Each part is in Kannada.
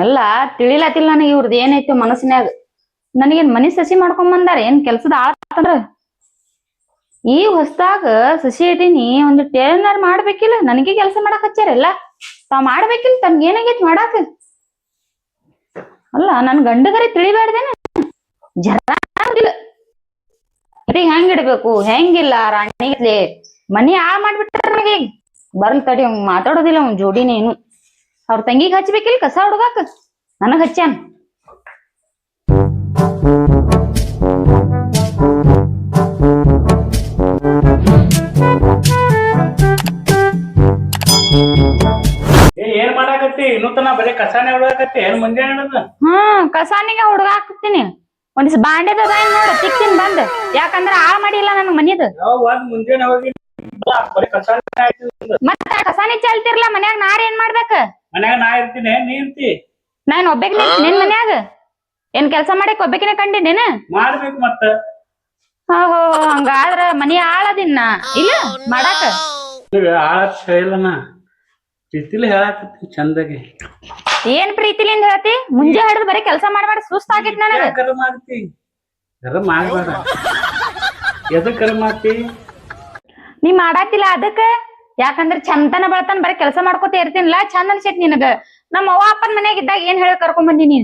ಅಲ್ಲ ತಿಳಿಲತಿಲ್ಲ ನನಗೆ ಇವ್ರದ್ದು ಏನೈತಿ ಮನಸ್ಸಿನಾಗ ನನಗೇನ್ ಮನಿ ಸಸಿ ಮಾಡ್ಕೊಂಡ್ ಬಂದಾರ, ಏನ್ ಕೆಲ್ಸದ ಆಳ್ತಂದ್ರ ಈ ಹೊಸದಾಗ ಸಸಿ ಇಟ್ಟೀನಿ ಒಂದು ಟೇಲರ್ ಮಾಡ್ಬೇಕಿಲ್ಲ, ನನಗೆ ಕೆಲಸ ಮಾಡಕ್ ಹಚ್ಚಾರಲ್ಲ ತಾವ್ ಮಾಡ್ಬೇಕಿಲ್ಲ, ತಮ್ಗೆ ಏನಾಗೈತಿ ಮಾಡಾಕ? ಅಲ್ಲ, ನನ್ ಗಂಡಗರಿ ತಿಳಿಬೇಡ್ದೇನ? ಜರ ಹೆಂಗ್ ಇಡ್ಬೇಕು, ಹೆಂಗಿಲ್ಲ ರಾಣಿ ಮನಿ ಆ ಮಾಡ್ಬಿಟ್ಟಾರ ನನಗೆ ಬರ್ಲ್ ತಡಿ, ಮಾತಾಡೋದಿಲ್ಲ ಅವ್ನ್ ಜೋಡಿನೇನು. ಅವ್ರ ತಂಗಿಗೆ ಹಚ್ಬೇಕಿಲ್ಲ ಕಸ ಹುಡುಗಾಕ? ನನಗ್ ಹಚ್ಚಾನ ಏನ್ ಮಾಡಾಕತ್ತಿ? ಇನ್ನೂ ತನ ಬರೀ ಕಸಾನೆ ಹೊಡಕತ್ತಿ ಏನ್ ಮುಂಜಾನೆ ಹೇಳದ ಹ್ಮ್ ಕಸಾನಿಗೆ ಒಂದಿಸ್ ಬಾಂಡೆದ ನೋಡ ತಿಕ್ತೀನಿ ಬಂದ್. ಯಾಕಂದ್ರ ಆ ಮಾಡಿಲ್ಲ ನನ್ ಮನೇದ. ಒಂದ್ ಮುಂಜಾನೆ ಹೋಗಿ ಬರೀ ಕಸಾನೆ ಆಯ್ತು ನಿಂದು. ಮತ್ತ ಕಸಾನಿ ಚಾಲ್ತಿರ್ಲ ಮನ್ಯಾಗ ನಾರ್ ಏನ್ ಮಾಡ್ಬೇಕ? ಮನ್ಯಾಗ ನಾ ಇರ್ತೀನಿ ನೀ ಇರ್ತಿ? ನಾನ್ ಒಬ್ಬಾಕಿನ ನಿನ್ ಮನ್ಯಾಗ. ಏನ್ ಕೆಲ್ಸ ಮಾಡಕ್ ಒಬ್ಬಾಕಿನ ಕಂಡಿನೇನ ಮಾಡ್ಬೇಕು ಮತ್ತ. ಹೋ ಹಂಗಾದ್ರ ಮನಿ ಆಳದಿನ್ನ ಇಲ್ಲ ಮಾಡಾಕ. ಈಗ ಆಳತ್ ಹೇಳಿಲ್ಲನ ಪ್ರೀತಿಲಿ ಹೇಳಾಕತ್ತಿ ಚಂದಗೆ. ಏನ್ ಪ್ರೀತಿಲಿಂದ ಹೇಳ್ತಿ? ಮುಂಜೆ ಹಿಡಿದು ಬರೀ ಕೆಲಸ ಮಾಡ್ಬೇಡ ಸುಸ್ತ ಆಗಿತ್ ನನಗ. ಎದಕ್ ಕರ ಮಾಡ್ತಿ? ನೀ ಮಾಡಾತಿಲ್ಲ ಅದಕ್ಕ? ಯಾಕಂದ್ರ ಚಂದನ ಬೆಳತನ ಬರೀ ಕೆಲಸ ಮಾಡ್ಕೋತ ಇರ್ತೀನಿಲ್ಲ ಚಂದ ಅನ್ಸೈತಿ ನಿನಗ. ನಮ್ಮ ಅವ್ವ ಅಪ್ಪನ ಮನ್ಯಾಗ ಇದ್ದಾಗ ಏನ್ ಹೇಳಿ ಕರ್ಕೊಂಡ್ ಬಂದಿನಿ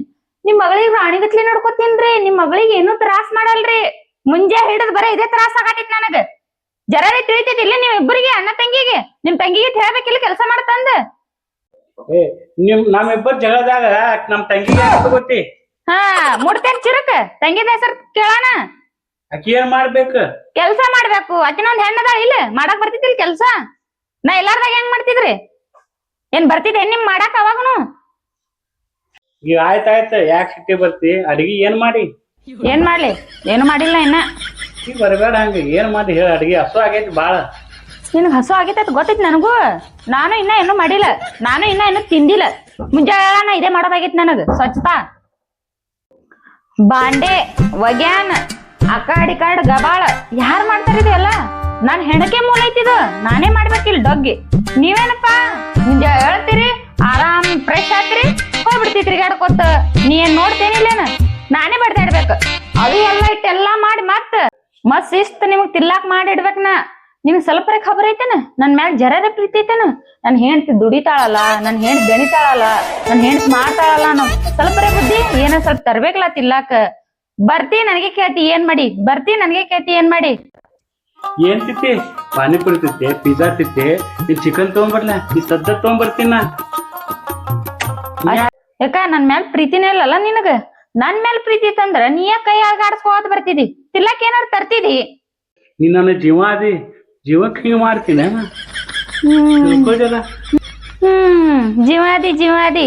ನಿಮ್ ಮಗಳಿಗೆ ರಾಣಿಗತ್ಲೆ ನೋಡ್ಕೋತೀನ್ರಿ. ನಿಮ್ ಮಗಳಿಗೆ ಏನು ತ್ರಾಸ್ ಮಾಡಲ್ರಿ. ಮುಂಜೆ ಹಿಡಿದ್ ಬರೀ ಇದೇ ತ್ರಾಸ ಆಗತೈತಿ ನನಗ. ಜರರಿ ತಿಳಿತೈತಿಲ್ಲ ನೀವ್ ಇಬ್ಬರಿಗೆ ಅಣ್ಣ ತಂಗಿಗೆ. ನಿಮ್ ತಂಗಿಗೆ ಹೇಳ್ಬೇಕಿಲ್ಲ ಕೆಲಸ ಮಾಡ್ತಂದ ಕೆಲಸ ನಿಮ್ ನಮ್ಮಿಬ್ಬರ ಜಗಳದಾಗ ನಮ್ ತಂಗಿಗೆ ಯಾಕ್ ಹಾ ಮುಡ್ತೇನ್ ಚಿರಕ. ತಂಗಿದ ಹೆಸರು ಕೇಳೋಣ. ಏನ್ ಮಾಡ್ಬೇಕು? ಕೆಲ್ಸ ಮಾಡ್ಬೇಕು. ಅಕಿನೊಂದ್ ಹೆಣ್ಣದ ಇಲ್ಲ. ಮಾಡಕ್ ಬರ್ತಿದ್ದಿಲ್ಲ ಕೆಲ್ಸ. ನಾ ಎಲ್ಲಾರ್ದಾಗ ಹೆಂಗ್ ಮಾಡ್ತಿದ್ರಿ? ಏನ್ ಬರ್ತಿದ್ದೆ ನಿಮ್ ಮಾಡಾಕ ಅವಾಗನು? ಈಗ ಆಯ್ತಾಯ್ತ ಯಾಕೆ ಸಿಟ್ಟಿ ಬರ್ತಿ? ಅಡಿಗೆ ಏನ್ ಮಾಡಿ? ಏನ್ ಮಾಡ್ಲಿ? ಏನು ಮಾಡಿಲ್ಲ ಇನ್ನ. ಈಗ ಬರಬೇಡ ಹಂಗ ಏನ್ ಮಾಡಿ ಹೇಳ ಅಡಿಗೆ ಹಸು ಆಗೈತಿ ಬಾಳ. ನಿನಗ್ ಹಸು ಆಗೈತೆ ಗೊತ್ತೈತಿ ನನಗೂ? ನಾನು ಇನ್ನ ಏನು ಮಾಡಿಲ್ಲ. ನಾನು ಇನ್ನ ಏನು ತಿಂದಿಲ್ಲ. ಮುಂಜಾನೆ ಇದೇ ಮಾಡೋದಾಗೈತಿ ನನಗ. ಸ್ವಚ್ಛತಾ? ಬಾಂಡೆ ಒಗ್ಯಾನ್ ಅಕಾಡಿ ಕಾಡ್ ಗಬಾಳ. ಯಾರ್ ಮಾಡ್ತಾರ ಇದೆಲ್ಲ ನಾನ್ ಹೆಣಕೆ ಮೂಲ ಐತಿದು, ನಾನೇ ಮಾಡ್ಬೇಕಿಲ್ ಡೊಗ್ಗಿ. ನೀವೇನಪ್ಪ ಮುಂಜಾ ಹೇಳ್ತೀರಿ? ಆರಾಮ್ ಫ್ರೆಶ್ ಆತ್ರಿ ಹೋಗ್ಬಿಡ್ತಿ ತಿರ್ಗಾಡ್ಕೊತ. ನೀ ಏನ್ ನೋಡ್ತೇನಿಲ್ಲೇನ? ನಾನೇ ಬಡ್ದಾಡ್ಬೇಕು. ಅದು ಎಲ್ಲ ಇಟ್ಟೆಲ್ಲಾ ಮಾಡಿ ಮತ್ತ ಮತ್ ಶಿಸ್ತ್ ನಿಮಗ್ ತಿಲ್ಲಾಕ್ ಮಾಡಿ ಇಡ್ಬೇಕ್ ನಾ. ನಿಮ್ಗ್ ಸ್ವಲ್ಪ ಖಬರ್ ಐತೇನ? ನನ್ ಮ್ಯಾಲ ಜರರ ಪ್ರೀತಿ ಐತೇನ? ನನ್ ಹೆಂಡ್ತಿ ದುಡಿತಾಳಲ್ಲ, ನನ್ ಹೆಂಡ್ತಿ ಬೆಣಿತಾಳಲ್ಲ, ನನ್ ಹೆಂಡ್ತಿ ಮಾಡ್ತಾಳಲ್ಲ ಅನ್ನೋ ಸ್ವಲ್ಪ ಬುದ್ಧಿ, ಏನ ಸ್ವಲ್ಪ ತರ್ಬೇಕಲ್ಲ ತಿಲ್ಲಾಕ ಬರ್ತಿ ನನಗೆ ಕೇಳ್ತಿ, ಏನ್ ಮಾಡಿ? ಬರ್ತಿ ನನಗೆ ಕೇಳ್ತಿ, ಏನ್ ಮಾಡಿ? ಏನ್ ತಿತ್ತಿ ಪಾನಿಪುರಿ ತಿತ್ತೆ ಪಿಜ್ಜಾ ತಿತ್ತೆ ನೀನ್ ಚಿಕನ್ ತಗೊಂಬರ್ಲ ನೀ ಸದ್ದ ತಗೊಂಬರ್ತೀನ ಯಾಕ ನನ್ ಮ್ಯಾಲ ಪ್ರೀತಿನೇ ಇಲ್ಲಲ್ಲ ನಿನಗ? ನನ್ ಮ್ಯಾಲ ಪ್ರೀತಿ ತಂದ್ರ ನೀ ಯಾಕ ಕೈ ಆಗಾಡ್ಸ್ಕೋದ್ ಬರ್ತಿದಿ? ತಿಲ್ಲಕ್ ಏನಾರ ತರ್ತಿದಿ? ನೀನ್ ನನ್ನ ಜೀವ ಅದಿ ಜೀವಕ್ಕೆ ಹಿಂಗ ಮಾಡ್ತೀನಿ? ಹ್ಮ್. ಜೀವಾದಿ ಜೀವಾದಿ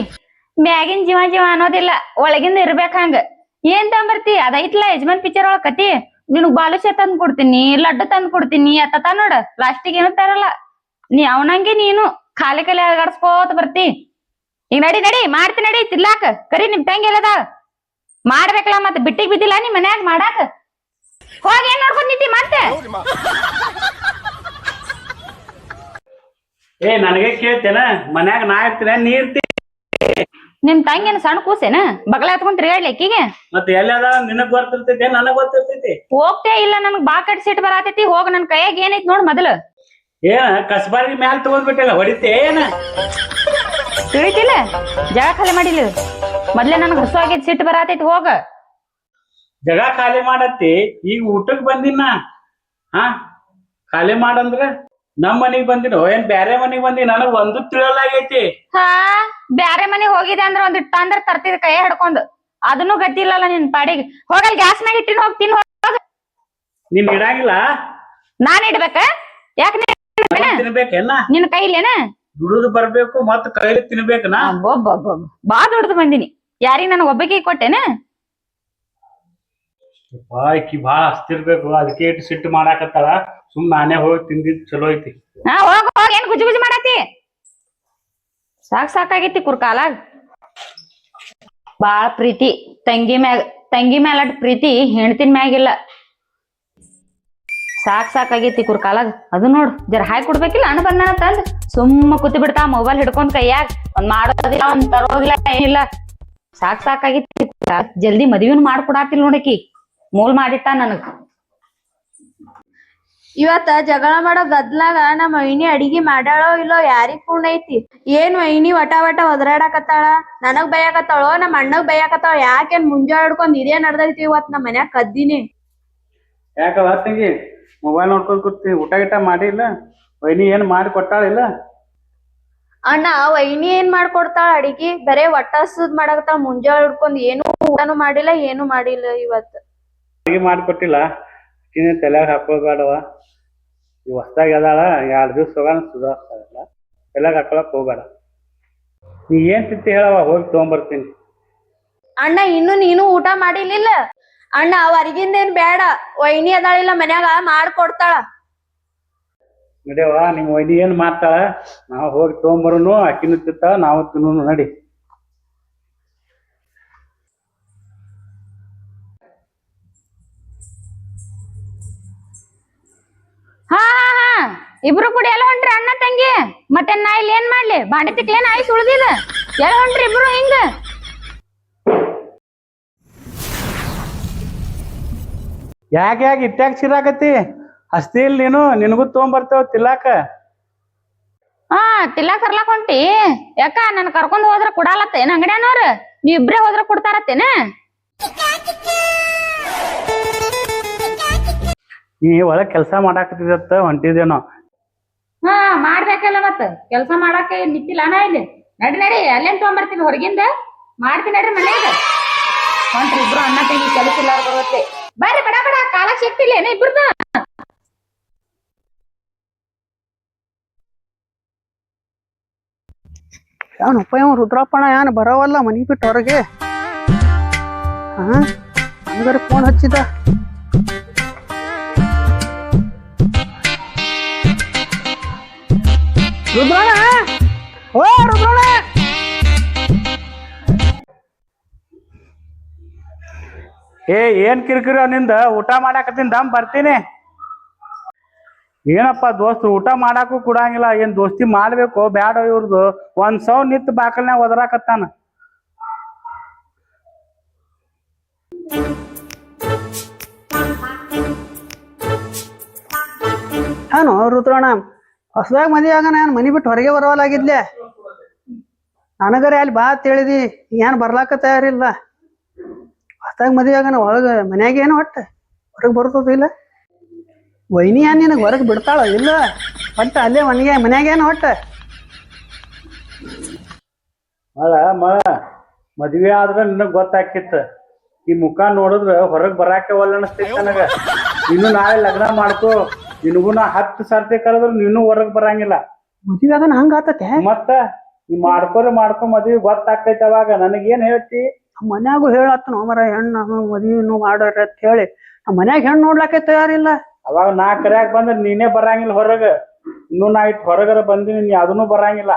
ಮ್ಯಾಗಿನ್ ಜೀವ ಜೀವ ಅನ್ನೋದಿಲ್ಲ ಒಳಗಿಂದ ಇರ್ಬೇಕ ಹಂಗ. ಏನ್ ತಂಬರ್ತಿ ಅದೈತ್ಲ ಯಜಮಾನ್ ಪಿಕ್ಚರ್ ಒಳಗ್ ಕತಿ. ನಿನಗ್ ಬಾಲುಷ ತಂದ್ ಕೊಡ್ತೀನಿ, ಲಡ್ಡು ತಂದ್ ಕೊಡ್ತೀನಿ ಅತ್ತ ನೋಡ. ಲಾಸ್ಟಿಗೆ ಏನು ತರಲ್ಲ. ನೀ ಅವನಂಗೆ ನೀನು ಖಾಲಿ ಖಾಲಿ ಅಲ್ಗಾಡ್ಸ್ಕೋತ ಬರ್ತಿ. ಈಗ ನಡಿ ನಡಿ, ಮಾಡ್ತಿ, ನಡಿ, ತಿರ್ಲಾಕ. ಕರಿ, ನಿಮ್ ತಂಗಿ ಎಲ್ಲದ? ಮಾಡ್ಬೇಕಲ್ಲ ಮತ್ತೆ ಬಿಟ್ಟಿಗೆ ಬಿದ್ದಿಲ್ಲ ನಿಮ್ ಮನ್ಯಾಗ ಮಾಡಾಕ? ಹೋಗಿ ಏನ್ ನೋಡ್ಕೊಂಡ್ ನಿಂತಿ ಮತ್ತೆ? ಏ, ನನಗೆ ಕೇಳ್ತೇನ, ಮನ್ಯಾಗ ನಾ ಇರ್ತೀನಿ, ನೀ ನಿಮ್ ತಂಗಿನ ಸಣ್ಣ ಕೂಸೇನ? ಬಗಲ ಹತ್ಕೊಂಡ್ ತಿರ್ಗಾಡ್ಲಿ ಅಕ್ಕಿಗೆ? ಮತ್ತೆ ಎಲ್ಲದ ನಿನಗ್ ಗೊತ್ತಿರ್ತೈತಿ ನನಗ್ ಗೊತ್ತಿರ್ತೈತಿ. ಹೋಗ್ತೇ ಇಲ್ಲ ನನಗ್ ಬಾ ಕಟ್ ಸಿಟ್ ಬರತೈತಿ ಹೋಗ ನನ್ ಕೈಯಾಗ ಏನೈತಿ ನೋಡ್ ಮೊದಲ. ಏನ ಕಸಬಾರಿ ಮ್ಯಾಲ ತಗೊಂಡ್ಬಿಟ್ಟಿಲ್ಲ ಹೊಡಿತೆ ಏನ? ತಿಳಿತಿಲ್ಲ? ಜಗ ಖಾಲಿ ಮಾಡಿಲ್ಲ. ಮೊದ್ಲೇ ನನ್ಗ ಹಸು ಆಗೈತಿ ಸಿಟ್ಟು ಬರಾತೈತಿ ಹೋಗ. ಜಗ ಖಾಲಿ ಮಾಡತ್ತಿ ಈಗ ಊಟಕ್ ಬಂದಿನ? ಹಾ ಖಾಲಿ ಮಾಡಂದ್ರ? ನಮ್ ಮನಿಗ್ ಬಂದಿನ? ಏನ್ ಬ್ಯಾರೆ ಮನಿಗ್ ಬಂದಿ? ನನಗ್ ಒಂದು ತಿಳಿಯಲಾಗೈತಿ ಹಾ ಬ್ಯಾರೆ ಮನಿಗ್ ಹೋಗಿದೆ ಅಂದ್ರ ಒಂದ್ ಇಟ್ಟ ಅಂದ್ರ ತರ್ತಿದ್ ಕೈ ಹಿಡ್ಕೊಂಡು. ಅದನ್ನು ಗತಿಲ್ಲಲ್ಲ ನಿನ್ ಪಾಡಿಗೆ. ಹೋಗಲ್ ಗ್ಯಾಸ್ ಮ್ಯಾಗ ಇಟ್ಟಿನ ತಿನ್ ಹೋಗ. ನೀನ್ ಇಡಂಗಿಲ್ಲ? ನಾನ್ ಇಡ್ಬೇಕ? ಯಾಕ? ತಿನ್ಬೇಕೇನ ನಿನ್ ಕೈಲೇನ? ದುಡಿದು ಬರ್ಬೇಕು ಮತ್ತ ಕೈಲಿ ತಿನ್ಬೇಕನ. ಬಾ ದುಡ್ದು ಬಂದಿನಿ. ಯಾರಿಗ್ ನನ್ ಒಬ್ಬಕಿ ಕೊಟ್ಟೆನ? ಆಕಿ ಬಾಳ ಹಸ್ತಿರ್ಬೇಕು. ಅದಕ್ಕೆ ಇಟ್ಟು ಸಿಟ್ಟು ಮಾಡಾಕತ್ತಾಳ. ಸುಮ್ ನಾನೇ ಹೋಗಿ ತಿಂದಿದ್ ಚಲೋ ಐತಿ. ಹಾ, ಹೋಗ ಹೋಗ. ಏನ್ ಗುಜು ಗುಜು ಮಾಡತಿ? ಸಾಕ್ ಸಾಕಾಗೈತಿ ಕುರ್ಕಾಲಾಗ ಬಾಳ ಪ್ರೀತಿ. ತಂಗಿ ಮ್ಯಾಗ ತಂಗಿ ಮ್ಯಾಲ ಅಷ್ಟ್ ಪ್ರೀತಿ ಹೆಣ್ತಿನ ಮ್ಯಾಗಿಲ್ಲ ಸಾಕ್ ಸಾಕಾಗೈತಿ ಕುರ್ಕಾಲಾಗ ಅದು ನೋಡ್, ಜರ ಹಾಯ್ ಕೊಡ್ಬೇಕಿಲ್ಲ? ಅಣ್ಣ ಬಂದಾನ ತಂದ್. ಸುಮ್ಮ ಕೂತಿ ಬಿಡ್ತಾ ಮೊಬೈಲ್ ಹಿಡ್ಕೊಂಡ್ ಕೈಯಾಗ. ಒಂದ್ ಮಾಡೋದಿಲ್ಲ ಒಂದ್ ತರೋದಿಲ್ಲ, ಏನಿಲ್ಲ. ಸಾಕ್ ಸಾಕಾಗಿತ್ತು ಜಲ್ದಿ ಮದ್ವಿನ ಮಾಡ್ಕೊಡಾತಿಲ್ ನೋಡಕಿ ಮೂಲ್ ಮಾಡಿಟ್ಟ ನನಗ್. ಇವತ್ತ ಜಗಳ ಮಾಡೋ ಗದ್ಲಾಗ ನಮ್ಮ ವೈನಿ ಅಡಿಗೆ ಮಾಡಾಳೋ ಇಲ್ಲೋ ಯಾರಿಗ್ ಪೂರ್ಣ ಐತಿ? ಏನ್ ವೈನಿ ವಟ ವಟ ಒದರಾಡಕತ್ತಾಳ? ನನಗ್ ಬಯಕತ್ತಾಳೋ? ನಮ್ಮ ಅಣ್ಣಗ್ ಬೈಯಾಕತ್ತಾಳ? ಯಾಕೇನ್ ಮುಂಜಾನೆ ಹಿಡ್ಕೊಂಡ್ ಇದೇ ನಡ್ದೈತಿ ಇವತ್ ನಮ್ಮ ಮನ್ಯಾಗ ಕದ್ದಿನಿ? ಯಾಕವ ತಂಗಿ ಮೊಬೈಲ್ ನೋಡ್ಕೊಂಡ್ ಕೂತಿ ಊಟ ಗಿಟ ಮಾಡಿಲ್ಲ? ವೈನಿ ಏನ್ ಮಾಡಿ ಕೊಟ್ಟಾಳಿಲ್ಲ ಅಣ್ಣ ವೈನಿ ಏನ್ ಮಾಡ್ಕೊಡ್ತಾಳ ಅಡಿಗೆ? ಬರೇ ಒಟ್ಟ ಮಾಡಾಕತ್ತಾಳ ಮಾಡಕತ್ತಾಳ ಮುಂಜಾನೆ ಹಿಡ್ಕೊಂಡ್ ಏನು ಊಟನು ಮಾಡಿಲ್ಲ ಏನು ಮಾಡಿಲ್ಲ ಇವತ್ ಅಡಿಗೆ ಮಾಡಿ ಕೊಟ್ಟಿಲ್ಲ ಅಕ್ಕಿನ ತಲೆಯಾಗ ಹಾಕೋಬೇಡವ ಈ ಹೊಸ್ದಾಗಿ ಅದಾಳ ಎರಡು ದಿವ್ಸ ಹೋಗೋಣ ಸುಧಾರಿಸ್ತಾಳಲ್ಲ ತಲೆಯಾಗ ಹಾಕೊಳಕ್ ಹೋಗ್ಬೇಡ. ನೀ ಏನ್ ತಿಂತಿ ಹೇಳವ ಹೋಗಿ ತಗೊಂಬರ್ತೀನಿ. ಅಣ್ಣ ಇನ್ನು ನೀನು ಊಟ ಮಾಡಿಲಿಲ್ಲ ಅಣ್ಣ ಹೊರಗಿಂದ ಏನ್ ಬೇಡ. ವೈನಿ ಅದಾಳಿಲ್ಲ ಮನ್ಯಾಗ ಮಾಡ್ಕೊಡ್ತಾಳ. ನಡೆಯವ ನಿಮ್ಮ ವೈನಿ ಏನ್ ಮಾಡ್ತಾಳ? ನಾವು ಹೋಗಿ ತೊಗೊಂಬರೋನು ಅಕ್ಕಿನೂ ತಿಂತಾಳ ನಾವು ತಿನ್ನೂನು ನಡಿ. ಹಾ ಹಾ ಹಾ. ಇಬ್ರು ಕೂಡ ಎಲ್ಲ ಹೊಂಟ್ರಿ ಅಣ್ಣ ತಂಗಿ. ಮತ್ತೆ ನಾ ಇಲ್ಲಿ ಏನ್ ಮಾಡ್ಲಿ? ಬಾಂಡೆ ತಿಕ್ಲೇನ್ ಆಯ್ಸ್ ಉಳ್ದಿದ ಎಲ್ಲ ಹೊಂಟ್ರಿ ಇಬ್ರು ಹಿಂಗ. ಯಾಕೆ ಯಾಕೆ ಇಟ್ಟ್ಯಾಗ ಚಿರಾಕತಿ ಅಷ್ಟೇ ಇಲ್ಲ ನೀನು ನಿನಗೂ ತಗೊಂಬರ್ತೇವ ತಿಲ್ಲಾಕ. ಹಾ ತಿಲ್ಲಾಕ್ ಕರ್ಲಾಕ್ ಹೊಂಟಿ. ಯಾಕ ನನ್ ಕರ್ಕೊಂಡ್ ಹೋದ್ರ ಕೊಡಾಲತ್ತೇನ ಅಂಗಡ್ಯಾನವ್ರ? ನೀವ್ ಇಬ್ರೇ ಹೋದ್ರ ಕೊಡ್ತಾರತ್ತೇನ? ನೀ ಒಳಗ್ ಕೆಲಸ ಮಾಡಾಕತ್ತಿದತ್ತ ಹೊಂಟಿದೇನೋ ಹಾ ಮಾಡ್ಬೇಕಲ್ಲ ಮತ್ತ. ಕೆಲ್ಸ ಮಾಡಾಕ ನಿಂತಿಲ್ಲ ನಾ ಇಲ್ಲಿ. ನಡಿ ನಡಿ ಅಲ್ಲೇನ್ ತಗೊಂಬರ್ತೀನಿ ಹೊರಗಿಂದ ಮಾಡ್ತೀನಿ ನಡ್ರಿ ಮನ್ಯಾಗ ಹೊಂಟ್ರಿ ಇಬ್ರು ಅಣ್ಣ ತಂಗಿ ಕೆಲಸ ಇಲ್ಲ ಬರುತ್ತೆ. ಬರ್ರಿ ಬಡ ಬಡ ಕಾಲ ಶಕ್ತಿ ಇಲ್ಲ ಏನ ಇಬ್ರದ್ದು ಯಾವನಪ್ಪ ಇವ್ ರುದ್ರಪ್ಪಣ ಯಾನ್ ಬರೋವಲ್ಲ ಮನಿ ಬಿಟ್ಟು ಹೊರಗೆ? ಹಾ? ಹಂಗಾರೆ ಫೋನ್ ಹಚ್ಚಿದ. ರುದ್ರಣ ಓ ರುದ್ರಣ ಏ ಏನ್ ಕಿರಿಕಿರಿ ನಿಂದ? ಊಟ ಮಾಡಾಕತ್ತೀನಿ ದಮ್ ಬರ್ತೀನಿ. ಏನಪ್ಪ ದೋಸ್ತ್ ಊಟ ಮಾಡಾಕು ಕೊಡಂಗಿಲ್ಲ. ಏನ್ ದೋಸ್ತಿ ಮಾಡ್ಬೇಕು ಬ್ಯಾಡ ಇವ್ರದು. ಒಂದ್ ಸೌ ನಿತ್ ಬಾಕಲ್ನ್ಯಾಗ ಒದರಾಕತ್ತಾನ. ಏನು ರುದ್ರಣ ಹೊಸದಾಗ ಮದುವೆ ಆಗ ನಾನು ಮನಿ ಬಿಟ್ಟು ಹೊರಗೆ ಬರವಲಾಗಿದ್ಲೆ ನನಗರೆ ಅಲ್ಲಿ ಬಾ ಹೇಳಿದಿ, ಏನ್ ಬರ್ಲಾಕ ತಯಾರಿಲ್ಲ. ಹೊಸದಾಗ ಮದುವೆ ಆಗನ ಒಳಗ ಮನ್ಯಾಗ ಏನು ಹೊಟ್ಟೆ? ಹೊರಗೆ ಬರ್ತದ ಇಲ್ಲ? ವೈನಿ ಏನ್ ನಿನಗೆ ಹೊರಗೆ ಬಿಡ್ತಾಳ ಇಲ್ಲ? ಒಟ್ಟ ಅಲ್ಲೇ ಮನೆಗೆ ಮನ್ಯಾಗ ಏನು ಹೊಟ್ಟೆ? ಮಳ ಮಳ ಮದ್ವೆ ಆದ್ರೆ ನಿನಗ್ ಗೊತ್ತಾಕಿತ್ತ. ಈ ಮುಖ ನೋಡಿದ್ರ ಹೊರಗ್ ಬರಾಕೆ ಒಲ್ಲ ಅನಸ್ತೈತಿ ನನಗ. ಇನ್ನು ನಾಳೆ ಲಗ್ನ ಮಾಡ್ಕೋ. ನಿನಗೂ ನಾ ಹತ್ತು ಸರ್ತಿ ಕರೆದ್ರು ನೀನು ಹೊರಗ್ ಬರಂಗಿಲ್ಲ. ಮದುವೆ ಅದನ್ನ ಹಂಗ ಆತತೆ? ಮತ್ತ ನೀ ಮಾಡ್ಕೊರಿ ಮಾಡ್ಕೊ ಮದ್ವಿ ಗೊತ್ತಾಕೈತಿ ಅವಾಗ. ನನಗೇನ್ ಹೇಳ್ತಿ? ಮನ್ಯಾಗು ಹೇಳತ್ತ ಹೇಳತ್ತನ ಮರ ಹೆಣ್ಣು ಮದುವೆ ಮಾಡ್ರಿ ಅಂತ ಹೇಳಿ. ನಮ್ಮ ಮನ್ಯಾಗ ಹೆಣ್ಣು ನೋಡ್ಲಾಕೆ ತಯಾರಿಲ್ಲ. ಅವಾಗ ನಾ ಕರ್ಯಾಕ್ ಬಂದ್ರ ನೀನೇ ಬರಂಗಿಲ್ಲ ಹೊರಗ. ಇನ್ನು ನಾ ಇಟ್ ಹೊರಗರ ಬಂದಿನಿ ನೀ ಅದನ್ನು ಬರಂಗಿಲ್ಲ.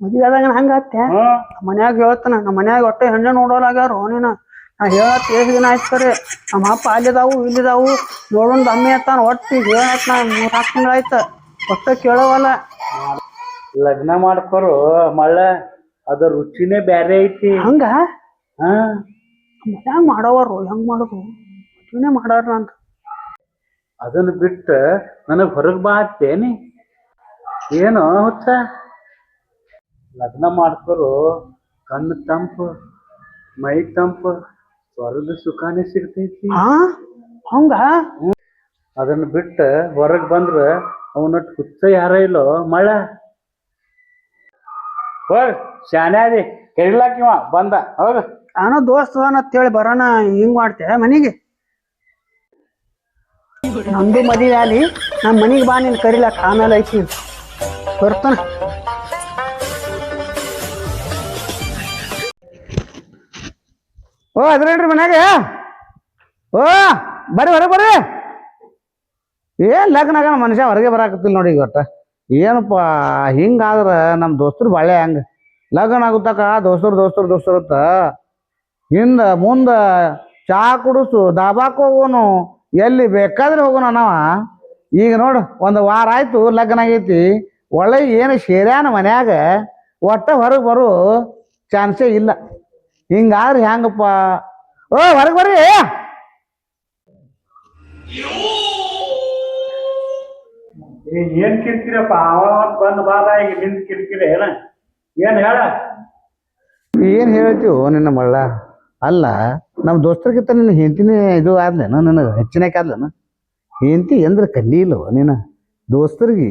ಮದುವೆ ಆದಾಗ ಹಂಗ ಹ್ಮ್. ಮನ್ಯಾಗ ಹೇಳ್ತಾನ ನಮ್ಮ ಮನ್ಯಾಗ ಒಟ್ಟೆ ಹೆಣ್ಣು ನೋಡೋಲಾಗ್ಯಾರ ನೀನು? ನಾ ಹೇಳತ್ ಎಷ್ಟು ದಿನ ಆಯ್ತು ಕರೆ. ನಮ್ಮ ಅಪ್ಪ ಅಲ್ಲಿದಾವು ಇಲ್ಲಿದಾವು ನೋಡೋಣ ಅಮ್ಮಿ ಅತ್ತಾನ ಒಟ್ಟು ಈಗ ಹೇಳತ್ ನಾ ಮೂರ್ ನಾಲ್ಕು ತಿಂಗಳಾಯ್ತ ಒಟ್ಟ ಕೇಳೋವಲ್ಲ. ಲಗ್ನ ಮಾಡ್ಕೊರು ಮಳ್ಳ ಅದ ರುಚಿನೇ ಬ್ಯಾರೆ ಐತಿ. ಹಂಗ? ಹಾ. ಮನ್ಯಾಗ ಮಾಡೋವರು ಹೆಂಗ್ ಮಾಡೋದು? ರುಚಿನೇ ಮಾಡಾರ ಅಂತ. ಅದನ್ನ ಬಿಟ್ಟ ನನಗ್ ಹೊರಗ್ ಬಾ ಅಂತೇನಿ. ಏನು ಹುಚ್ಚ? ಲಗ್ನ ಮಾಡ್ಕೊರು ಕಣ್ಣು ತಂಪು ಮೈ ತಂಪು. ಸ್ವರ್ಗದ ಸುಖಾನೇ ಸಿಗ್ತೈತಿ. ಹಾ? ಹಂಗ ಅದನ್ನ ಬಿಟ್ಟ ಹೊರಗ್ ಬಂದ್ರ ಅವನಟ್ ಹುಚ್ಚ ಯಾರ ಇಲ್ಲೋ? ಮಳ ಹೋಗ್ ಶಾನೆ ಅದಿ ಕರಿಲಾಕಿವ ಬಂದ ಹೋಗ. ನಾನು ದೋಸ್ತ ಅಂತ ಹೇಳಿ ಬರೋಣ ಹಿಂಗ್ ಮಾಡ್ತೆ ಮನೆಗೆ? ನಂದು ಮದಿ ಆಲಿ ನಮ್ಮ ಮನಿಗೆ ಬಾ ನೀನು ಕರಿಲಾಕ ಆಮೇಲೆ ಐತಿ. ಬರ್ತಾನ. ಓ, ಅದ್ರೇನ್ರಿ ಮನ್ಯಾಗ? ಓ, ಬರ್ರಿ ಬರ್ರಿ ಬರ್ರಿ. ಏನ್ ಲಗ್ನಾಗ ಮನುಷ್ಯ ಹೊರಗೆ ಬರಾಕತ್ತಿಲ್ಲ ನೋಡಿ ಈಗ ಒಟ್ಟ. ಏನಪ್ಪ ಹಿಂಗಾದ್ರ ನಮ್ಮ ದೋಸ್ತರು ಬಾಳೆ ಹಂಗ? ಲಗ್ನ ಆಗುತ್ತಕ ದೋಸ್ತರು ದೋಸ್ತರು ದೋಸ್ತರು ಅಂತ. ಹಿಂದ, ಮುಂದ, ಚಾ ಕುಡಿಸು, ದಾಬಾಕ್ ಹೋಗೋನು. ಎಲ್ಲಿ ಬೇಕಾದ್ರೆ ಹೋಗೋಣ ನಾವ. ಈಗ ನೋಡು, ಒಂದು ವಾರ ಆಯ್ತು ಲಗ್ನ ಆಗೈತಿ. ಒಳ್ಳೆ ಏನು ಸೇರ್ಯಾನ ಮನ್ಯಾಗ. ಒಟ್ಟ ಹೊರಗೆ ಬರೋ ಚಾನ್ಸೇ ಇಲ್ಲ. ಹಿಂಗಾದ್ರೆ ಹೆಂಗಪ್ಪ? ಓ ಹೊರಗೆ ಬರ್ರಿ. ಏನ್ ಕಿರ್ಕಿರಪ್ಪ ಅವ ಬಂದ್ ಬಾದ ಈಗ ನಿಂತ ಕಿರ್ಕಿರಿ ಏನ? ಏನ್ ಹೇಳ? ಏನು ಹೇಳ್ತೀವೋ ನಿನ್ನ ಮಳ್ಳ? ಅಲ್ಲ ನಮ್ಮ ದೋಸ್ತರಿಗಿಂತ ನಿನ್ನ ಹೆಂಡತಿನೇ ಇದು ಆದ್ಲೇನ ನನಗೆ? ಹೆಚ್ಚಿನ ಆದ್ಲೇನ? ಹೆಂಡತಿ ಅಂದ್ರೆ ಕಲ್ಲಿ ಇಲ್ಲವ ನೀನು? ದೋಸ್ತರಿಗೆ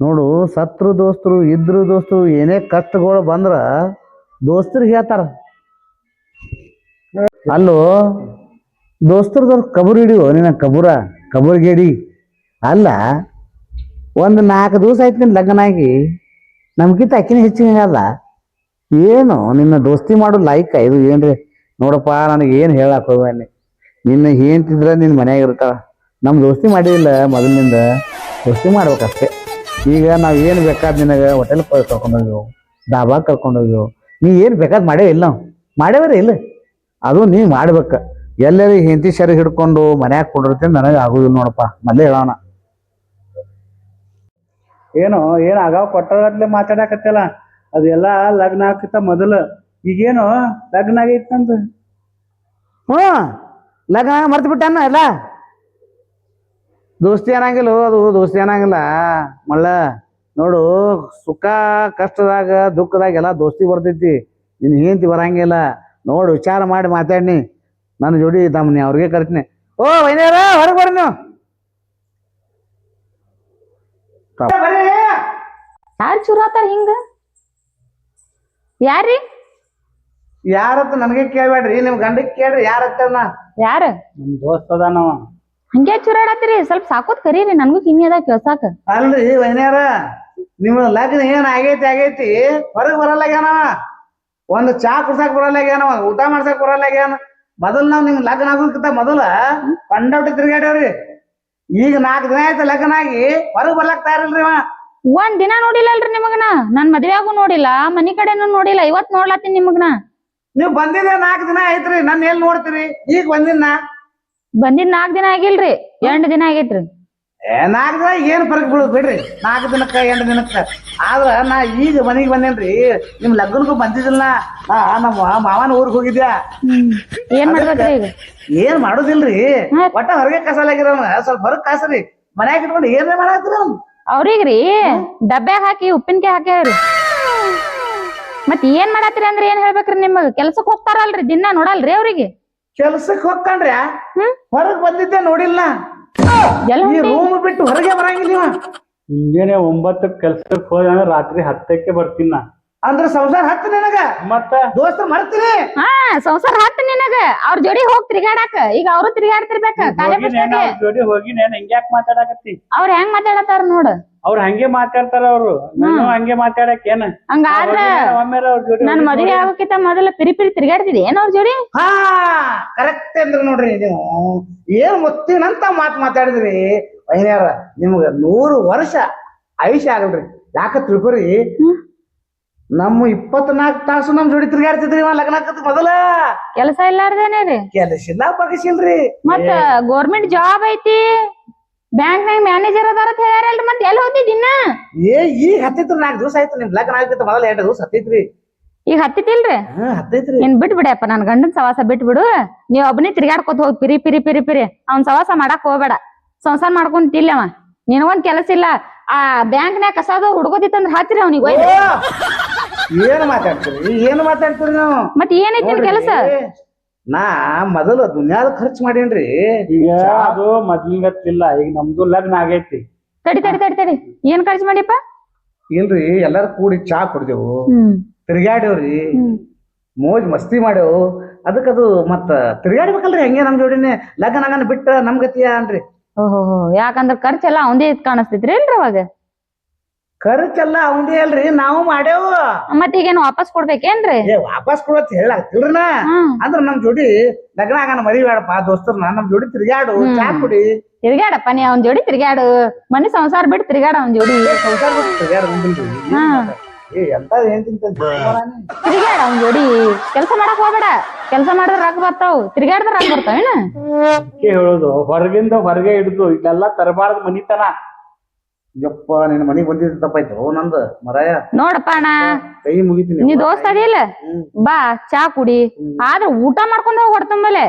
ನೋಡು ಸತ್ರು ದೋಸ್ತರು ಇದ್ರು ದೋಸ್ತರು ಏನೇ ಕಷ್ಟಗಳು ಬಂದ್ರ ದೋಸ್ತರಿಗೆ ಹೇಳ್ತಾರ. ಅಲ್ಲೋ, ದೋಸ್ತರದವ್ರು ಕಬೂರ್ ಹಿಡಿಯೋ, ನಿನ್ನ ಕಬೂರ ಕಬೂರ್ಗೇಡಿ ಅಲ್ಲ, ಒಂದು ನಾಲ್ಕು ದಿವಸ ಆಯ್ತು ನಿನ್ನ ಲಗ್ನ ಆಗಿ ನಮ್ಗಿಂತ ಅಕ್ಕಿನ ಹೆಚ್ಚಿನ ಅಲ್ಲ. ಏನು, ನಿನ್ನ ದೋಸ್ತಿ ಮಾಡೋ ಲೈಕ್ ಇದು ಏನ್ರಿ? ನೋಡಪ್ಪ, ನನಗೆ ಏನು ಹೇಳಕ್ ಹೋಗ್ಬೇಡಿ ನಿನ್ನ ಏನ್ತಿದ್ರ ನಿನ್ನ ಮನ್ಯಾಗ ಇರ್ತಾಳ. ನಮ್ಮ ದೋಸ್ತಿ ಮಾಡಿದಿಲ್ಲ ಮೊದಲಿನಿಂದ. ದೋಸ್ತಿ ಮಾಡ್ಬೇಕಷ್ಟೇ. ಈಗ ನಾವು ಏನು ಬೇಕಾದ ನಿನಗೆ ಹೋಟೆಲ್ ಕರ್ಕೊಂಡೋಗ್ಯವು ಡಾಬಾ ಕರ್ಕೊಂಡೋಗ್ಯವು ನೀ ಏನು ಬೇಕಾದ್ ಮಾಡೇ ಇಲ್ಲ. ನಾವು ಮಾಡೇವ್ರಿ ಇಲ್ಲ. ಅದು ನೀ ಮಾಡ್ಬೇಕು. ಎಲ್ಲರೂ ಹೆಂಡತಿ ಸರಿ ಹಿಡ್ಕೊಂಡು ಮನ್ಯಾಗ ಕೊಡಿರ್ತೀನಿ ನನಗೆ ಆಗುದಿಲ್ಲ ನೋಡಪ್ಪ. ಮೊದಲೇ ಹೇಳೋಣ. ಏನು ಏನು ಆಗಾವ್ ಕೊಟ್ಟಗತ್ಲೆ ಮಾತಾಡಕತ್ತಲ್ಲ? ಅದೆಲ್ಲ ಲಗ್ನ ಆಕಿತ್ತ ಮೊದಲು. ಈಗೇನು ಲಗ್ನ ಆಗೈತಂತ ಹ್ಞೂ ಲಗ್ನ ಮರ್ತು ಬಿಟ್ಟಾನ ಎಲ್ಲ? ದೋಸ್ತಿ ಅನ್ನಂಗಿಲ್ಲ ಅದು ದೋಸ್ತಿ ಅನ್ನಂಗಿಲ್ಲ. ಮಳ್ಳ ನೋಡು ಸುಖ ಕಷ್ಟದಾಗ ದುಃಖದಾಗ ಎಲ್ಲ ದೋಸ್ತಿ ಬರ್ತೈತಿ. ನಿನ್ ಹೆಂಡತಿ ಬರಂಗಿಲ್ಲ. ನೋಡು ವಿಚಾರ ಮಾಡಿ ಮಾತಾಡಿನಿ. ನನ್ನ ಜೋಡಿ ತಮ್ಮನಿ ಅವ್ರಿಗೆ ಕರಿತೀನಿ. ಓ ವೈನ್ಯಾರ ಹೊರಗೆ ಬರ್ರಿ ನೀವು. ಯಾರು ಚುರಾತಾರ ಹಿಂಗ? ಯಾರಿ ಯಾರತ್ತ ನನಗೆ ಕೇಳ್ಬೇಡ್ರಿ ನಿಮ್ ಗಂಡಕ್ಕೆ ಕೇಳ್ರಿ ಯಾರತ್ತನ ಯಾರ? ನಮ್ ದೋಸ್ತ ಅದಾನವ ಹಂಗೆ ಚುರಾಡತ್ತೀರಿ ಸ್ವಲ್ಪ ಸಾಕೋತ್ ಕರೀರಿ ನನ್ಗೂ ಕಿನ್ನಿ ಅದ ಕೇಳ್ಸಾಕ. ಅಲ್ರಿ ವೈನ್ಯಾರ ನಿಮ್ಮ ಲಗ್ನ ಏನ್ ಆಗೈತಿ ಆಗೈತಿ? ಹೊರಗೆ ಬರಲ್ಲಾಗ್ಯಾನವ ಒಂದು ಚಾ ಕುಡ್ಸಾಕ್ ಬರಲ್ಲಾಗ್ಯಾನವ ಊಟ ಮಾಡ್ಸಕ್ ಬರಲ್ಲಾಗ್ಯಾನ ಮೊದಲ್ ನಾವ್ ನಿಮ್ ಲಗ್ನ ಆಗೋದಕ್ಕಿಂತ ಮೊದಲ ಕಂಡೌಟಿ ತಿರುಗಾಡ್ಯಾವ್ರಿ. ಈಗ ನಾಲ್ಕು ದಿನ ಆಯ್ತು ಲಗ್ನ ಆಗಿ ಹೊರಗ್ ಬರ್ಲಾಕ್ ತಯಾರಿಲ್ರಿ ಅವ ಒಂದ್ ದಿನ ನೋಡಿಲ್ಲಲ್ರಿ ನಿಮಗನ? ನನ್ ಮದ್ವೆಯಾಗೂ ನೋಡಿಲ್ಲ ಮನಿ ಕಡೆನೂ ನೋಡಿಲ್ಲ ಇವತ್ ನೋಡ್ಲಾತೀನಿ ನಿಮಗ್ನ. ನೀವ್ ಬಂದಿದ್ರೆ ನಾಲ್ಕು ದಿನ ಆಯ್ತ್ರಿ ನನ್ನ ಎಲ್ಲಿ ನೋಡ್ತೀರಿ? ಈಗ ಬಂದಿನ ಬಂದಿದ್ ನಾಕ್ ದಿನ ಆಗಿಲ್ರಿ ಎಂಟ್ ದಿನ ಆಗೈತ್ರಿ. ನಾಲ್ಕು ದಿನ ಏನ್ ಫರ್ಕ್ ಬೀಳುದು ಬಿಡ್ರಿ. ನಾಲ್ಕು ದಿನಕ್ಕ ಎಂಟು ದಿನಕ್ಕ. ಆದ್ರ ನಾ ಈಗ ಮನೆಗೆ ಬಂದೇನ್ರಿ ನಿಮ್ ಲಗ್ನಕ್ಕೂ ಬಂದಿದ್ದಿಲ್ಲ ನಾ. ನಮ್ಮ ಮಾವನ ಊರಿಗೆ ಹೋಗಿದ್ಯಾ? ಏನ್ ಮಾಡ್ಬೇಕ್ರಿ ಈಗ? ಏನ್ ಮಾಡುದಿಲ್ರಿ. ಒಟ್ಟ ಹೊರಗೆ ಕಸಾಲಾಗಿರ ಸ್ವಲ್ಪ ಹೊರಗೆ ಕಾಸ್ರಿ. ಮನ್ಯಾಗ ಇಟ್ಕೊಂಡು ಏನೇ ಮಾಡಾಕ್ರಿ ಅವ್ನು? ಅವ್ರಿಗ್ರಿ ಡಬ್ಬ್ಯಾಗ ಹಾಕಿ ಉಪ್ಪಿನಕಾಯಿ ಹಾಕ್ಯಾವ್ರಿ. ಮತ್ ಏನ್ ಮಾಡತ್ತೀರಿ ಅಂದ್ರೆ ಏನ್ ಹೇಳ್ಬೇಕ್ರಿ ನಿಮಗ್? ಕೆಲ್ಸಕ್ ಹೋಗ್ತಾರಲ್ರಿ ದಿನ ನೋಡಲ್ರಿ ಅವ್ರಿಗೆ? ಕೆಲ್ಸಕ್ ಹೋಗ್ಕಂಡ್ರ್ಯ ಹೊರಗ್ ಬಂದಿದ್ದೆ ನೋಡಿಲ್ಲ ಈ ರೂಮ್ ಬಿಟ್ಟು ಹೊರಗೆ ಬರಂಗಿಲ್ಲ ಇವ. ಮುಂಜಾನೆ ಒಂಬತ್ತಕ್ಕೆ ಕೆಲ್ಸಕ್ಕೆ ಹೋದ ಅಂದ್ರೆ ರಾತ್ರಿ ಹತ್ತಕ್ಕೆ ಬರ್ತೀನಿ ನಾ ಅಂದ್ರ ಸಂಸಾರ ಹತ್ತು ನಿನಗ? ಮತ್ತ? ದೋಸ್ತ ಮರ್ತೀನಿ? ಹಾ ಸಂಸಾರ ಹತ್ತ ನಿನಗ. ಅವ್ರ ಜೋಡಿ ಹೋಗ್ ತಿರ್ಗಾಡಾಕ. ಈಗ ಅವ್ರು ತಿರ್ಗಾಡ್ತಿರ್ಬೇಕ ಹೋಗಿ ನೇನ ಜೋಡಿ ಹೋಗಿ ನೇನ ಹಿಂಗ್ಯಾಕ್ ಮಾತಾಡಕತ್ತಿ? ಅವ್ರ ಹೆಂಗ್ ಮಾತಾಡತಾರ ನೋಡ. ಅವ್ರ ಹಂಗೆ ಮಾತಾಡ್ತಾರ ಅವ್ರು. ನಾನು ಹಂಗೆ ಮಾತಾಡಕ್ ಏನ? ಹಂಗಾದ್ರ ಒಮ್ಮೆ ಅವ್ರ ಜೋಡಿ ನನ್ ಮದುವೆ. ಆಗೋಕಿಂತ ಮೊದಲ ಪಿರಿ ಪಿರಿ ತಿರ್ಗಾಡ್ತಿದ್ದೆ. ಏನ್ ಅವ್ರ ಜೋಡಿ? ಹಾ ಕರೆಕ್ಟ್ ಅಂದ್ರ ನೋಡ್ರಿ ನೀವು. ಏನ್ ಮುತ್ತಿನಂತ ಮಾತ್ ಮಾತಾಡಿದ್ರಿ? ವೈನ್ಯಾರ ನಿಮ್ಗ ನೂರು ವರ್ಷ ಆಯುಷ್ಯ ಆಗಲ್ರಿ ಯಾಕ ತಿಳ್ಕೊರಿ? ನಮ್ಮ ಇಪ್ಪತ್ನಾಲ್ಕು ತಾಸು ನಮ್ ಜೋಡಿ ತಿರ್ಗಾಡ್ತಿದ್ರಿ ಇವ ಲಗ್ನ ಆಕತ್ ಮೊದಲ. ಕೆಲಸ ಇಲ್ಲಾರ್ದೇನೆ ರೀ? ಕೆಲಸ ಇಲ್ಲ ಬಗಸಿಲ್ರಿ. ಮತ್ತ ಗೋರ್ಮೆಂಟ್ ಜಾಬ್ ಐತಿ? ಬ್ಯಾಂಕ್ ನಾಗ ಮ್ಯಾನೇಜರ್ ಅದಾರ ಅಂತ ಹೇಳ್ಯಾರಲ್ರಿ ಮತ್ ಎಲ್ಲಿ ಹೋಗ್ತಿದ್ದಿನ್ನ ಏ ಈಗ ಹತ್ತಿತ್ರಿ ನಾಲ್ಕು ದಿವಸ ಆಯ್ತು ನಿಮ್ ಲಗ್ನ ಆಗ್ತಿತ್ತು ಮೊದಲ ಎರಡು ದಿವಸ ಹತ್ತೈತ್ರಿ. ಈಗ ಹತ್ತಿತಿಲ್ರಿ? ಹತ್ತೈತ್ರಿ. ಬಿಟ್ ಬಿಡಪ್ಪ ನನ್ ಗಂಡನ್ ಸವಾಸ ಬಿಟ್ ಬಿಡು. ನೀವ್ ಒಬ್ಬನೇ ತಿರ್ಗಾಡ್ಕೊತ ಹೋಗಿ ಪಿರಿ ಪಿರಿ ಪಿರಿ ಪಿರಿ. ಅವ್ನ್ ಸವಾಸ ಮಾಡಕ್ ಹೋಗ್ಬೇಡ. ಸಂಸಾರ ಮಾಡ್ಕೊಂತಿಲ್ಲ ಅವ. ನಿನಗೊಂದ್ ಕೆಲಸ ಇಲ್ಲ. ಆ ಬ್ಯಾಂಕ್ನ್ಯಾಗ ಕಸಾದ ಹುಡ್ಕೋತಿತ್ತಂದ್ರ ಹತ್ತಿರಿ ಅವ್ನಿಗೆ! ಏನ್ ಮಾತಾಡ್ತೀರಿ? ಏನ್ ಮಾತಾಡ್ತೀರಿ ನಾವು? ಮತ್ತೆ ಏನೈತಿ ಕೆಲಸ? ನಾ ಮೊದಲು ದುನಿಯಾದ ಖರ್ಚು ಮಾಡೇನ್ರಿ. ಈಗ ಅದು ಮೊದ್ಲಿಗತ್ತಿಲ್ಲ ಈಗ ನಮ್ದು ಲಗ್ನ ಆಗೈತಿ. ತಡಿ ತಡಿ ತಡಿ ತಡಿ. ಏನ್ ಖರ್ಚು ಮಾಡಿಪ್ಪ? ಇಲ್ರಿ ಎಲ್ಲಾರು ಕೂಡಿ ಚಾ ಕುಡ್ದೇವು. ತಿರ್ಗ್ಯಾಡೇವ್ರಿ ತಿರ್ಗಾಡೇವ್ರಿ ಮೋಜ್ ಮಸ್ತಿ ಮಾಡೇವು ಅದಕ್ಕದು ಮತ್ತ ತಿರ್ಗಾಡ್ಬೇಕಲ್ರಿ ಹಂಗೆ ನಮ್ ಜೋಡಿನೇ? ಲಗ್ನ ಆಗನ ಬಿಟ್ಟ ನಮ್ ಗತಿಯ ಅನ್ರಿ. ಓಹೋ ಯಾಕಂದ್ರ ಖರ್ಚೆಲ್ಲ ಅವಂದೇ ಇದ್ ಕಾಣಿಸ್ತೈತ್ರಿ ಏನ್ರಿ ಅವಾಗ? ಖರ್ಚೆಲ್ಲ ಅವಂದೇ ಅಲ್ರಿ ನಾವು ಮಾಡೇವು ಮತ್ ಈಗೇನು ವಾಪಸ್ ಕೊಡ್ಬೇಕೇನ್ರಿ? ಏ ವಾಪಸ್ ಕೊಡತ್ ಹೇಳಾಕ್ತಿಲ್ರಿ ನಾ? ಹ್ಮ್ ಅಂದ್ರ ನಮ್ ಜೋಡಿ ಲಗ್ನ ಆಗನ ಮರಿ ಬೇಡಪ್ಪ ದೋಸ್ತರ್ನ ನಮ್ ಜೋಡಿ ತಿರ್ಗ್ಯಾಡು ಚಾ ಕುಡಿ. ತಿರ್ಗಾಡಪ್ಪ ನೀ ಅವ್ನ ಜೋಡಿ ತಿರ್ಗಾಡು ಮನೆ ಸಂಸಾರ ಬಿಟ್ಟು ತಿರ್ಗಾಡ ಅವ್ನ ಜೋಡಿ. ಸಂಸಾರ ಬಿಟ್ಟು ತಿರ್ಗಾಡು. ಏ ಎಂತ ಏನ್ ತಿಂತ ತಿರ್ಗಾಡ ಅವ್ನ್ ಜೋಡಿ. ಕೆಲ್ಸ ಮಾಡಕ್ ಹೋಗ್ಬೇಡ. ಕೆಲ್ಸ ಮಾಡಿದ್ರೆ ರೊಕ್ಕ ಬರ್ತಾವ್. ತಿರ್ಗಾಡ್ದ್ರ ರೊಕ್ಕ ಬರ್ತಾವ ಏನ? ಅದಕ್ಕೆ ಹೇಳುದು ಹೊರಗಿಂದ ಹೊರಗೆ ಹಿಡಿದು ಇದೆಲ್ಲ ತರಬಾರ್ದು ಮನಿತನ. ಯಪ್ಪ ನಿನ್ನ ಮನೆಗೆ ಬಂದಿದ್ದ ತಪ್ಪಾಯ್ತು. ನಂದು ಮರಾಯ. ನೋಡಪ್ಪ ಅಣ್ಣ ಕೈ ಮುಗಿತೀನಿ ನೀ ದೋಸ್ತ ಅಡಿಯಲ್ಲ ಬಾ ಚಾ ಕುಡಿ. ಆದ್ರ ಊಟ ಮಾಡ್ಕೊಂಡ್ ಹೋಗಿ ಹೊಡ್ತಂಬಲೆ.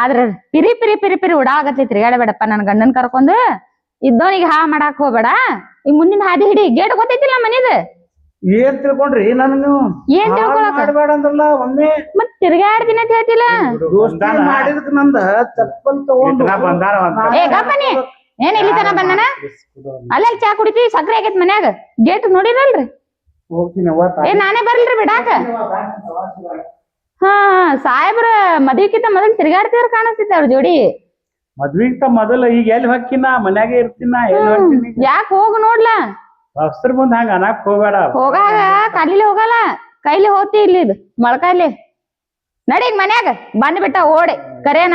ಆದ್ರ ಪಿರಿ ಪಿರಿ ಪಿರಿ ಪಿರಿ ಉಡಾಗತ್ತೈತಿ ತಿರ್ಗಾಡಬೇಡಪ್ಪ. ನನ್ ಗಂಡನ್ ಕರ್ಕೊಂಡು ಇದ್ದವನಿಗೆ ಹಾ ಮಾಡಾಕ್ ಹೋಗ್ಬೇಡ. ಈಗ ಮುಂದಿನ ಹಾದಿ ಹಿಡಿ ಗೇಟ್ ಗೊತ್ತೈತಿಲ್ಲ ಮನಿದ? ಏನ್ ತಿಳ್ಕೊಂಡ್ರಿ? ನಾನು ನೀವು ಏನ್ ತಿಳ್ಕೊಳಕ? ಮಾಡಬೇಡ ಅಂದ್ರಲ್ಲ ಒಮ್ಮೆ. ಮತ್ ತಿರ್ಗಾಡ್ದಿನ ಅಂತ ಹೇಳ್ತಿಲ್ಲ? ದೋಸ್ತಿ ಮಾಡಿದಕ್ ನಂದ ಚಪ್ಪಲ್ ತಗೊಂಡು ಬಂದಾರ ಅಂತ ಏ ಗಪ್ಪನಿ ಏನ್ ಇಲ್ಲಿ ತನ ಬಂದನ? ಅಲ್ಲೇ? ಚಾ ಕುಡಿತಿ ಸಕ್ರೆ ಆಗೈತ್ ಮನ್ಯಾಗ. ಗೇಟ್ ನೋಡಿರಲ್ರಿ? ಏ ನಾನೇ ಬರ್ಲ್ರಿ ಬಿಡಾಕ. ಹಾ ಸಾಹೇಬ್ರ ಮದ್ವಿಕಿಂತ ಮೊದಲ್ ತಿರ್ಗಾಡ್ತೀವ್ರ ಕಾಣಿಸ್ತೈತಿ ಅವ್ರ ಜೋಡಿ. ಮದ್ವಿಗಿಂತ ಮೊದಲ ಈಗ ಎಲ್ಲಿ ಹೊಕ್ಕಿನ ಮನ್ಯಾಗೆ ಇರ್ತೀನ ಯಾಕ ಹೋಗ್ ನೋಡ್ಲಾ? ಅಸ್ತ್ರ ಮುಂದ್ ಹಂಗ ಅನಾಕ್ ಹೋಗಬೇಡ. ಹೋಗಾಗ ಕಾಲಿಲೆ ಹೋಗಲ್ಲ. ಕೈಲಿ ಹೋಗ್ತಿ ಇಲ್ಲಿ ಇದು ಮೊಳಕಾಯ್ಲಿ ನಡಿ ಮನ್ಯಾಗ ಬಂದ್ ಬಿಟ್ಟ ಓಡಿ ಕರೇನ.